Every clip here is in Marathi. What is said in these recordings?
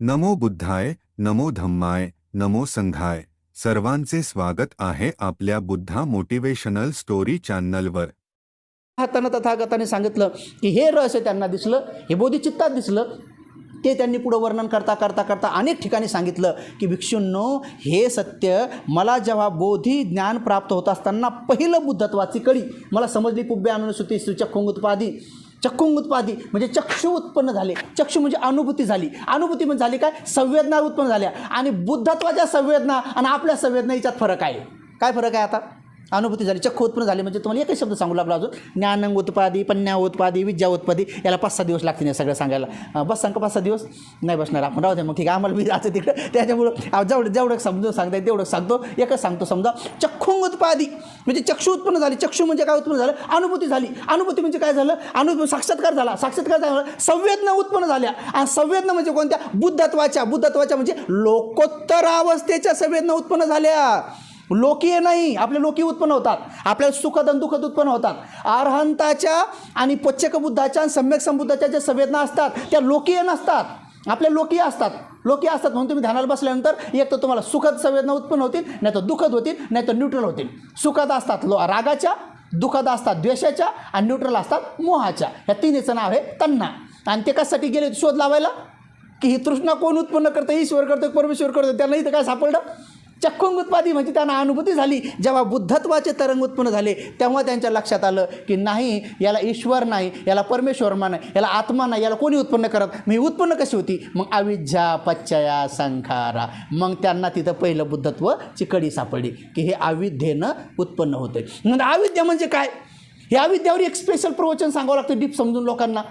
नमो बुद्धाय नमो धम्माय नमो संघाय. सर्वांचे स्वागत आहे आपल्या बुद्धा मोटिवेशनल स्टोरी चॅनलवर. हातानं तथागताने सांगितलं की हे रहस्य त्यांना दिसलं हे बोधिचित्तात दिसलं. ते त्यांनी पुढं वर्णन करता करता करता अनेक ठिकाणी सांगितलं की भिक्षूंनो हे सत्य मला जेव्हा बोधी ज्ञान प्राप्त होत असताना पहिलं बुद्धत्वाची कडी मला समजली पुब्बे अनुसूती चक्कुंग खोंगुत्पादी चक्कुंग उत्पादी म्हणजे चक्षु उत्पन्न झाले. चक्षु म्हणजे अनुभूती झाली. अनुभूती म्हणजे झाली काय? संवेदना उत्पन्न झाल्या. आणि बुद्धत्वाच्या संवेदना आणि आपल्या संवेदना याच्यात फरक आहे. काय फरक आहे आता? अनुभूती झाली चक्क उत्पन्न झाली. म्हणजे तुम्हाला एकच शब्द सांगू लागला अजून. ज्ञानंग उत्पादी पन्या उत्पादी विद्या उत्पादी याला पाच सहा दिवस लागतील सगळं सांगायला. बस सांग पाच सहा दिवस? नाही बसणार आपण. राहू दे मग. ठीक आहे आम्हाला मी जायचं तिकडं. त्याच्यामुळं जेवढं जेवढं समजून सांगता येईल तेवढं सांगतो. एकच सांगतो समजा चक्षुंग उत्पादी म्हणजे चक्षु उत्पन्न झाली. चक्षु म्हणजे काय उत्पन्न झालं? अनुभूती झाली. अनुभूती म्हणजे काय झालं? अनुभव साक्षात्कार झाला. साक्षात्कार झाला. संवेदना उत्पन्न झाल्या. आणि संवेदना म्हणजे कोणत्या? बुद्धत्वाच्या. बुद्धत्वाच्या म्हणजे लोकोत्तर अवस्थेच्या संवेदना उत्पन्न झाल्या. लोकीय नाही आपले लोकी उत्पन्न होतात. आपल्याला सुखद आणि दुःखद उत्पन्न होतात. अरहंताच्या आणि पच्चक बुद्धाच्या आणि सम्यक संबुद्धाच्या ज्या संवेदना असतात त्या लोकीय नसतात. आपल्या लोकीय असतात. लोकीय असतात म्हणून तुम्ही ध्यानाला बसल्यानंतर एक तर तुम्हाला सुखद संवेदना उत्पन्न होतील नाही तर दुःखद होतील नाही तर न्यूट्रल होतील. सुखद असतात लो रागाच्या दुःखद असतात द्वेषाच्या आणि न्यूट्रल असतात मोहाच्या. ह्या तिन्हीचं नाव आहे तन्ना. आणि ते कशासाठी गेले? शोध लावायला? की ही तृष्णा कोण उत्पन्न करतं? ईश्वर करतो परमेश्वर करतो? त्यांना इथं काय सापडलं? चक्कुंग उत्पादी म्हणजे त्यांना अनुभूती झाली. जेव्हा बुद्धत्वाचे तरंग उत्पन्न झाले तेव्हा त्यांच्या लक्षात आलं की नाही याला ईश्वर नाही याला परमेश्वर नाही याला आत्मा नाही याला कोणी उत्पन्न करत? मी उत्पन्न कशी होती? मग अविद्या पच्चया संखारा. मग त्यांना तिथं पहिलं बुद्धत्व चिकडी सापडली की हे अविद्येनं उत्पन्न होते म्हणजे अविद्या म्हणजे काय? हे अविद्यावर एक स्पेशल प्रवचन सांगावं लागतं डीप समजून लोकांना.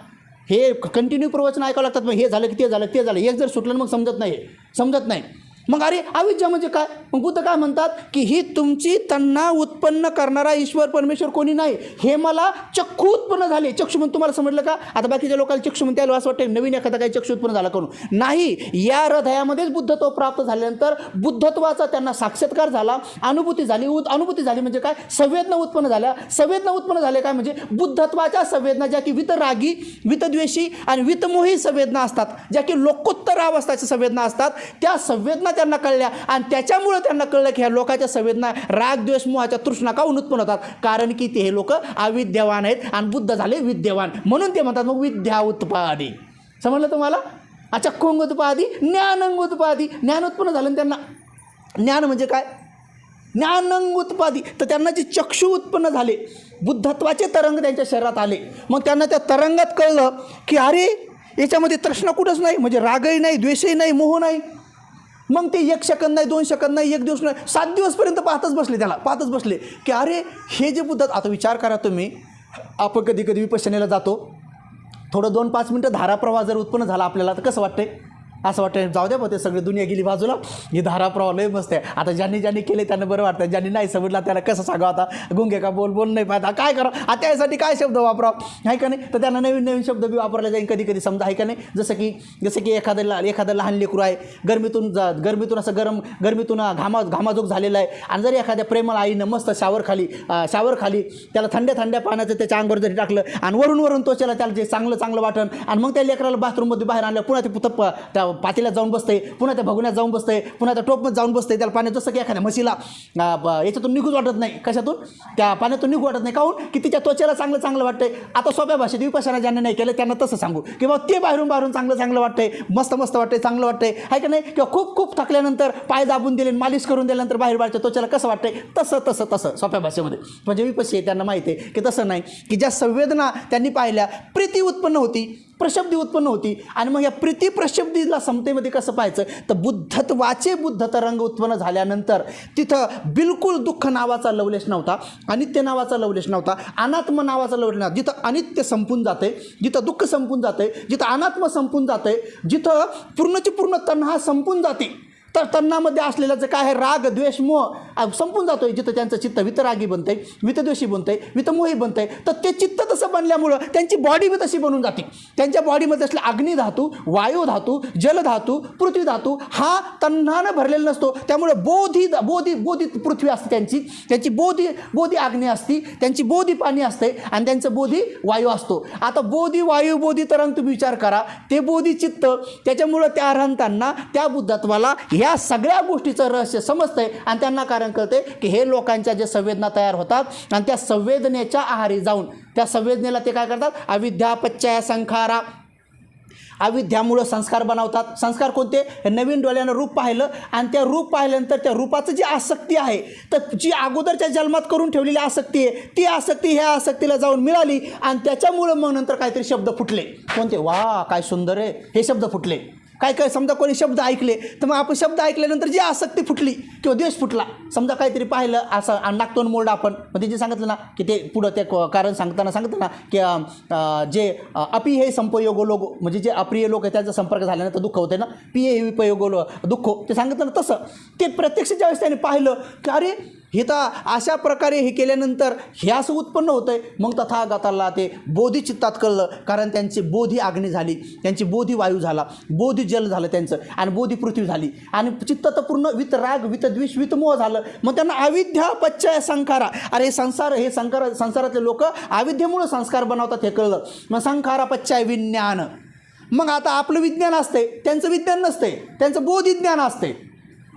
हे कंटिन्यू प्रवचन ऐकावं लागतात मग हे झालं की ते झालं ते झालं. एक जर सुटलं मग समजत नाही. समजत नाही. मग अरे अविद्या म्हणजे काय? मग बुद्ध काय म्हणतात की ही तुमची त्यांना उत्पन्न करणारा ईश्वर परमेश्वर कोणी नाही. हे मला चक्षु उत्पन्न झाले. चक्षु म्हणून तुम्हाला समजलं का? आता बाकीच्या लोकांना चक्षु म्हणते आलो असं वाटतं नवीन एखादा काही चक्षु उत्पन्न झाला करून. नाही या हृदयामध्येच बुद्धत्व प्राप्त झाल्यानंतर बुद्धत्वाचा त्यांना साक्षात्कार झाला. अनुभूती झाली. उत अनुभूती झाली म्हणजे काय? संवेदना उत्पन्न झाल्या. संवेदना उत्पन्न झाल्या काय म्हणजे? बुद्धत्वाच्या संवेदना ज्या की वितरागी वितद्वेषी आणि वितमोही संवेदना असतात. ज्या की लोकोत्तर अवस्थाच्या संवेदना असतात. त्या संवेदना त्यांना कळल्या. आणि त्याच्यामुळं त्यांना कळलं की ह्या लोकांच्या संवेदना राग द्वेष मोहाच्या तृष्णा का उत्पन्न होतात? कारण की ते हे लोक अविद्यवान आहेत आणि बुद्ध झाले विद्यवान. म्हणून ते म्हणतात मग विद्या उत्पादी. समजलं तुम्हाला? अच्छा खोंग उत्पादी ज्ञानंग उत्पादी. ज्ञान उत्पन्न झालं त्यांना. ज्ञान म्हणजे काय? ज्ञानंग उत्पादी. तर त्यांना जे चक्षु उत्पन्न झाले बुद्धत्वाचे तरंग त्यांच्या शरीरात आले. मग त्यांना त्या तरंगात कळलं की अरे याच्यामध्ये तृष्णा कुठंच नाही. म्हणजे रागही नाही द्वेषही नाही मोह नाही. मग ते एक सेकंद नाही दोन सेकंद नाही एक दिवस नाही सात दिवसपर्यंत पाहतच बसले त्याला पाहतच बसले की अरे हे जे बुद्धात आता विचार करा तुम्ही. आपण कधी कधी विपश्यनेला जातो. थोडं दोन पाच मिनटं धाराप्रवाह जर उत्पन्न झाला आपल्याला तर कसं वाटतंय? असं वाटतं जाऊ द्या मग ते सगळी दुनिया गेली बाजूला. ही धारा प्रवाह लय मस्त आहे. आता ज्यांनी ज्यांनी केले त्यांना बरं वाटतं ज्यांनी नाही समजला त्याला कसं सांगावं आता? गुंगे का बोल बोल नाही पाहता. काय करा आता यासाठी काय शब्द वापरावं? आहे का नाही? तर त्यांना नवीन नवीन शब्द बी वापरले जाईल कधी कधी समजा आहे का नाही? जसं की जसं की एखादं ला एखादं लहान लेकरू आहे. गरमीतून जा गरमीतून असं गरम गरमीतून घामा घामाजोग झालेला आहे. आणि जरी एखाद्या प्रेमाला आईनं मस्त शावर खाली शावर खाली त्याला थंड्या थंड्या पाण्याचं त्याच्या अंगावर जरी टाकलं आणि वरून वरून त्वचेला त्याला जे चांगलं चांगलं वाटण आणि मग त्या लेकराला बाथरूममध्ये बाहेर आणलं पुन्हा ते पुत त्या पातेल्यात जाऊन बसते पुन्हा त्या भगुण्यात जाऊन बसते पुन्हा त्या टोपमध्ये जाऊन बसते त्याला पाण्यात जसं की एखाद्या म्हशीला याच्यातून निघूच वाटत नाही. कशातून? त्या पाण्यातून निघू वाटत नाही. काहून? की तिच्या त्वचेला चांगलं चांगलं वाटतंय. आता सोप्या भाषेत विपसना ज्यांनी नाही केलं त्यांना तसं सांगू. किंवा ते बाहेरून बाहेरून चांगलं चांगलं वाटतंय मस्त मस्त वाटतंय चांगलं वाटतंय. आहे का नाही? किंवा खूप खूप थकल्यानंतर पाय दाबून दिले मालिश करून दिल्यानंतर बाहेर बाहेरच्या त्वचेला कसं वाटतंय? तसं तसं तसं सोप्या भाषेमध्ये. म्हणजे विपशी आहे त्यांना माहिती आहे की तसं नाही. की ज्या संवेदना त्यांनी पाहिल्या प्रीती उत्पन्न होती. प्रशब्दी उत्पन्न होती. आणि मग या प्रीती प्रशब्दीला समतेमध्ये कसं पाहायचं? तर बुद्धत्वाचे बुद्ध रंग उत्पन्न झाल्यानंतर तिथं बिलकुल दुःख नावाचा लवलेश नव्हता अनित्य नावाचा लवलेश नव्हता अनात्म नावाचा लवलेश नव्हता. जिथं अनित्य संपून जाते जिथं दुःख संपून जाते जिथं अनात्म संपून जाते जिथं पूर्णची पूर्ण तन्हा संपून जाते. तर तन्नामध्ये असलेलं जे काय आहे राग द्वेष मोह संपून जातो आहे जिथं त्यांचं चित्त वितरागी बनतंय वितद्वेषी बनतंय वितमोही बनतंय. तर ते चित्त तसं बनल्यामुळं त्यांची बॉडी बी तशी बनून जाते. त्यांच्या बॉडीमध्ये असले अग्नी धातू वायू धातू जल धातू पृथ्वी धातू हा तन्हानं भरलेला नसतो. त्यामुळे बोधी बोधी बोधी पृथ्वी असते त्यांची. त्यांची बोधी बोधी अग्नी असती त्यांची बोधी पाणी असते आणि त्यांचं बोधी वायू असतो. आता बोधी वायू बोधी तरंग तुम्ही विचार करा ते बोधी चित्त त्याच्यामुळं त्या अर्हंतांना त्या बुद्धत्वाला ह्या सगळ्या गोष्टीचं रहस्य समजतंय आणि त्यांना कारण कळते की हे लोकांच्या जे संवेदना तयार होतात आणि त्या संवेदनेच्या आहारी जाऊन त्या संवेदनेला ते काय करतात? अविद्यापच्चय संखारा. अविद्यामुळं संस्कार बनवतात. संस्कार कोणते? नवीन डोळ्यानं रूप पाहिलं आणि त्या रूप पाहिल्यानंतर त्या रूपाचं जी आसक्ती आहे तर जी अगोदरच्या जन्मात करून ठेवलेली आसक्ती आहे ती आसक्ती ह्या आसक्तीला जाऊन मिळाली आणि त्याच्यामुळं मग नंतर काहीतरी शब्द फुटले. कोणते? वा काय सुंदर आहे. हे शब्द फुटले. काय काय समजा कोणी शब्द ऐकले तर मग आपण शब्द ऐकल्यानंतर जी आसक्ती फुटली किंवा द्वेष फुटला समजा काहीतरी पाहिलं असं आणि नागतोंड आपण मग जे सांगितलं ना की ते पुढं ते क- कारण सांगताना सांगितलं ना की जे अपि हे संपयोगो लोक म्हणजे जे अप्रिय लोक आहे त्यांचा संपर्क झाल्यानंतर दुःख होते ना पिये हे विपयोगो दुःख हो, ते सांगितलं ना तसं. ते प्रत्यक्ष ज्यावेळेस त्याने पाहिलं की अरे हे तर अशा प्रकारे हे केल्यानंतर हे असं उत्पन्न होतं आहे मग तथागताला ते बोधी चित्तात कळलं कारण त्यांची बोधी आग्नी झाली त्यांची बोधी वायू झाला बोधी जल झालं त्यांचं आणि बोधी पृथ्वी झाली. आणि चित्त तर पूर्ण वित राग वित वितमोह झालं. मग त्यांना अविद्या पच्चय संखारा. अरे हे संसार हे संकार संसारातले लोक अविद्येमुळं संस्कार बनवतात हे कळलं. मग संखारा पच्चय विज्ञान. मग आता आपलं विज्ञान असते त्यांचं विज्ञान नसते त्यांचं बोधिज्ञान असते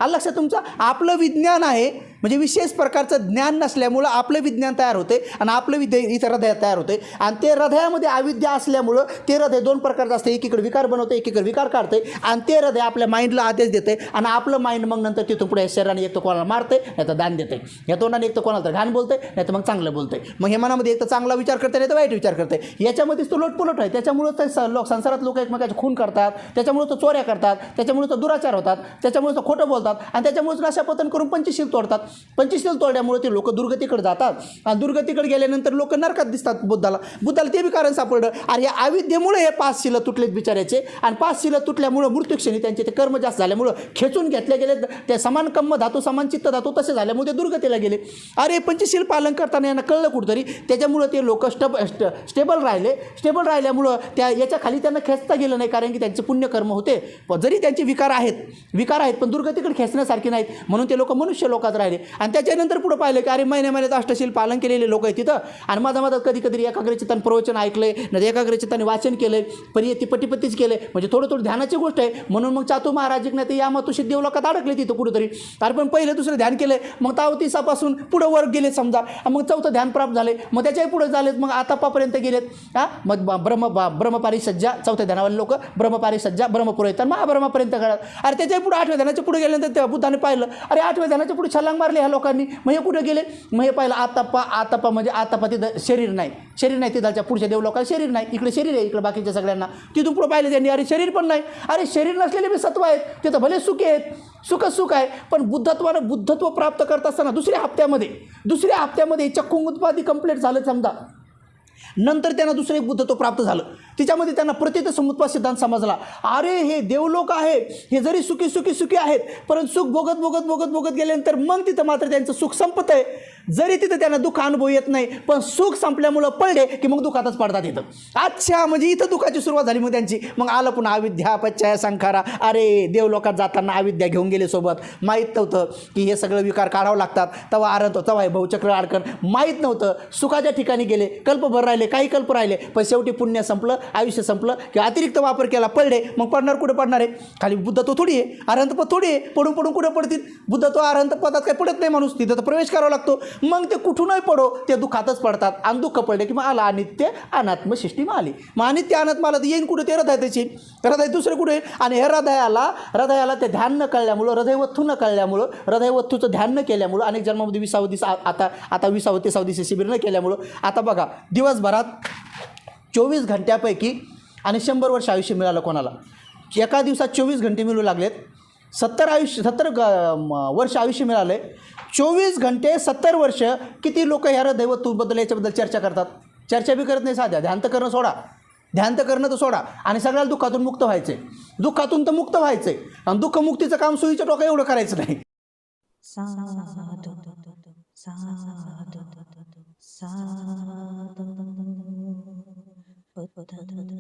आलं लक्षात तुमचं? आपलं विज्ञान आहे म्हणजे विशेष प्रकारचं ज्ञान नसल्यामुळं आपलं विज्ञान तयार होते आणि आपलं विद्या इथं हृदय तयार होते आणि ते हृदयामध्ये अविद्या असल्यामुळं ते हृदय दोन प्रकारचं असतं एकीकडे विकार बनवते एकीकडे विकार काढते आणि ते हृदय आपल्या माइंडला आदेश देते आणि आपलं माइंड मग नंतर तिथून पुढे शरीराने एक तर कोणाला मारते नाही तर दान देते या तोंडाने एक तर कोणाला तर घाण बोलते नाही तर मग चांगलं बोलते मग हे मनामध्ये एक तर चांगला विचार करते नाही तर वाईट विचार करते याच्यामध्येच तो लोटपुलट आहे. त्याच्यामुळं तर लोक संसारात लोक एकमेकाचे खून करतात. त्याच्यामुळे तो चोऱ्या करतात. त्याच्यामुळे तो दुराचार होतात. त्याच्यामुळे तो खोटं बोलतात. आणि त्याच्यामुळेच नाशापतन करून पंचशील तोडतात. पंचशील तोडल्यामुळे ते लोक दुर्गतीकडे जातात. आणि दुर्गतीकडे गेल्यानंतर लोक नरकात दिसतात बुद्धाला. बुद्धाला ते बी कारण सापडलं. अरे या अविद्येमुळे हे पाच शिलं तुटलेत बिचाऱ्याचे. आणि पाच शिलं तुटल्यामुळं मृत्यूक्षणी त्यांचे ते कर्म जास्त झाल्यामुळं खेचून घेतले गेले. ते समान कम्म धातू समान चित्त धातू तसे झाल्यामुळे ते दुर्गतीला गेले. अरे पंचशील पालन करताना यांना कळलं कुठंतरी त्याच्यामुळं ते लोक स्टब स्ट स्टेबल राहिले. स्टेबल राहिल्यामुळं त्या याच्या खाली त्यांना खेचता गेलं नाही कारण की त्यांचे पुण्यकर्म होते. जरी त्यांचे विकार आहेत विकार आहेत पण दुर्गतीकडे खेचण्यासारखे नाहीत. म्हणून ते लोक मनुष्य लोकात राहिले. आणि त्याच्यानंतर पुढं पाहिलं की अरे महिन्या महिन्यात अष्टशील पालन केलेले लोक आहेत तिथं. आणि माझा माझा कधी कधी एकाग्रचितान प्रवचन ऐकलंय नाही एकाग्रचिताने वाचन केलंय परी ती पटीपत्तीच केलं म्हणजे थोडं थोडं ध्यानाची गोष्ट आहे. म्हणून मग चातू महाराजिक नाही ते या मातुशी देव लोकात अडकले तिथं कुठंतरी. अरे पण पहिलं दुसरं ध्यान केलं मग तावतीसापासून पुढं वर गेले समजा. मग चौथं ध्यान प्राप्त झाले मग त्याच्याही पुढे झालेत. मग आतापापर्यंत गेलेत. हां? मग ब्रह्म ब्रह्मपारी सज्जा चौथ्या ध्यानावाले लोक ब्रह्मपारी सज्जा ब्रह्मपुरोहित महाब्रह्मापर्यंत घडत अरे त्याच्याही पुढे आठव्या ध्यानाच्या पुढे गेल्यानंतर त्या बुद्धाने पाहिलं. अरे आठव्या ध्यानाच्या पुढे छलांग मारली ह्या लोकांनी. मग हे कुठं गेले? मग हे पाहिलं आतापा आतापा म्हणजे आतापा तिथं शरीर नाही. शरीर नाही तिथालच्या पुढच्या देव लोकांना शरीर नाही. इकडे शरीर आहे इकडे बाकीच्या सगळ्यांना. तिथून पुढं पाहिलं त्यांनी अरे शरीर पण नाही. अरे शरीर नसलेले बी सत्व आहेत. तिथं भले सुखी आहेत. सुख सुख आहे. पण बुद्धत्वानं बुद्धत्व प्राप्त करत असताना दुसऱ्या हप्त्यामध्ये दुसऱ्या हप्त्यामध्ये चक्कुंग उत्पादी कंप्लीट झालं समजा. नंतर त्यांना दुसरं एक बुद्धत्व प्राप्त झालं. तिच्यामध्ये त्यांना प्रतित समुत्पा सिद्धांत समजला. अरे हे देवलोक आहे हे जरी सुखी सुखी सुखी आहेत परंतु सुख भोगत भोगत भोगत भोगत गेल्यानंतर मग तिथं मात्र त्यांचं सुख संपत आहे. जरी तिथं त्यांना दुःख अनुभव येत नाही पण सुख संपल्यामुळं पडले की मग दुःखातच पडतात इथं. अच्छा म्हणजे इथं दुःखाची सुरुवात झाली मग त्यांची. मग आलं पुन्हा अविद्या पच्चाय संखारा. अरे देवलोकात जाताना अविद्या घेऊन गेले सोबत. माहीत नव्हतं की हे सगळं विकार काढावं लागतात. तवा आरत तवा हे भाऊचक्र अडकण. माहीत नव्हतं. सुखाच्या ठिकाणी गेले कल्पभर राहिले काही कल्प राहिले. पण शेवटी पुण्य संपलं आयुष्य संपलं की अतिरिक्त वापर केला पडले. मग पडणार कुठे पडणार आहे? खाली बुद्धत्व थोडी आहे. अरंतपद थोडी आहे. पडून पडून कुठे पडतील? बुद्धत्व अरंतपदात काही पडत नाही माणूस. तिथं तर प्रवेश करावा लागतो. मग ते कुठूनही पडो ते दुःखातच पडतात. आणि दुःख पडले की मग आला अनित्य अनात्म सृष्टी मग आली. मग अनित्य अनात्म आला तर येईन कुठे? ते हृदय त्याची हृदय दुसरे कुठे? आणि हे हृदयाला हृदयाला ते ध्यान न कळल्यामुळं हृदयवत्थू न कळल्यामुळं हृदयवत्थूचं ध्यान न केल्यामुळं अनेक जन्मामध्ये विसावं आ- आता आता विसावं ते दिवशी शिबिर न केल्यामुळं आता बघा दिवसभरात चोवीस घंट्यापैकी आणि शंभर वर्ष आयुष्य मिळालं कोणाला? एका दिवसात चोवीस घंटे मिळू लागलेत. सत्तर आयुष्य सत्तर ग- वर्ष आयुष्य मिळालं आहे चोवीस घंटे सत्तर वर्ष किती लोक ह्या दैवतूबद्दल याच्याबद्दल चर्चा करतात चर्चा बी करत नाही साध्या ध्यान तर करणं सोडा ध्यान तर करणं तर सोडा आणि सगळ्याला दुःखातून मुक्त व्हायचं आहे दुःखातून तर मुक्त व्हायचं आहे आणि दुःखमुक्तीचं काम सुईच्या टोका एवढं करायचं नाही साधु